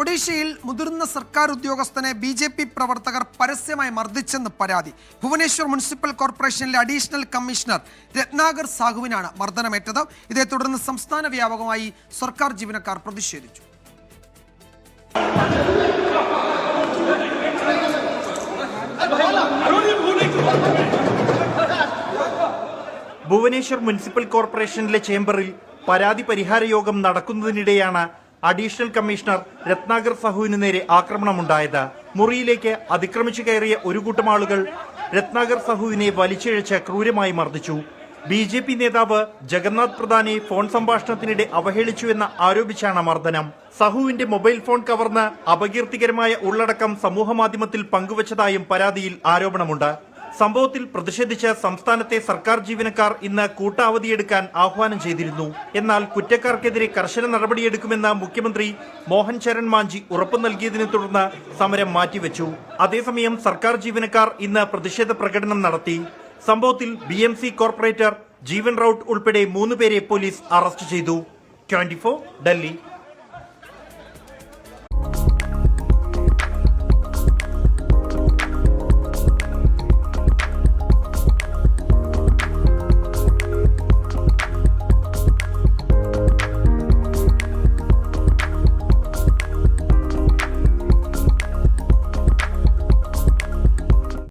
ഒഡീഷയിൽ മുതിർന്ന സർക്കാർ ഉദ്യോഗസ്ഥനെ ബി ജെ പി പ്രവർത്തകർ പരസ്യമായി മർദ്ദിച്ചെന്ന് പരാതി. ഭുവനേശ്വർ മുനിസിപ്പൽ കോർപ്പറേഷനിലെ അഡീഷണൽ കമ്മീഷണർ രത്നാകർ സാഹുവിനാണ് മർദ്ദനമേറ്റത്. ഇതേ തുടർന്ന് സംസ്ഥാന വ്യാപകമായി സർക്കാർ ജീവനക്കാർ പ്രതിഷേധിച്ചു. ഭുവനേശ്വർ മുനിസിപ്പൽ കോർപ്പറേഷനിലെ ചേംബറിൽ പരാതി പരിഹാര യോഗം നടക്കുന്നതിനിടെയാണ് അഡീഷണൽ കമ്മീഷണർ രത്നാകർ സാഹുവിന് നേരെ ആക്രമണമുണ്ടായത്. മുറിയിലേക്ക് അതിക്രമിച്ചു കയറിയ ഒരു കൂട്ടം ആളുകൾ രത്നാകർ സഹുവിനെ വലിച്ചിഴച്ച് ക്രൂരമായി മർദ്ദിച്ചു. ബി ജെ പി നേതാവ് ജഗന്നാഥ് പ്രധാനെ ഫോൺ സംഭാഷണത്തിനിടെ അവഹേളിച്ചുവെന്ന് ആരോപിച്ചാണ് മർദ്ദനം. സഹുവിന്റെ മൊബൈൽ ഫോൺ കവർന്ന് അപകീർത്തികരമായ ഉള്ളടക്കം സമൂഹമാധ്യമത്തിൽ പങ്കുവച്ചതായും പരാതിയിൽ ആരോപണമുണ്ട്. സംഭവത്തിൽ പ്രതിഷേധിച്ച് സംസ്ഥാനത്തെ സർക്കാർ ജീവനക്കാർ ഇന്ന് കൂട്ടാവധിയെടുക്കാൻ ആഹ്വാനം ചെയ്തിരുന്നു. എന്നാൽ കുറ്റക്കാർക്കെതിരെ കർശന നടപടിയെടുക്കുമെന്ന് മുഖ്യമന്ത്രി മോഹൻ ചരൺ മാഞ്ചി ഉറപ്പു നൽകിയതിനെ തുടർന്ന് സമരം മാറ്റിവെച്ചു. അതേസമയം സർക്കാർ ജീവനക്കാർ ഇന്ന് പ്രതിഷേധ പ്രകടനം നടത്തി. സംഭവത്തിൽ B M C corporator Jeevan Rout ഉൾപ്പെടെ മൂന്ന് പേരെ പോലീസ് അറസ്റ്റ് ചെയ്തു. ട്വന്റി ഡൽഹി.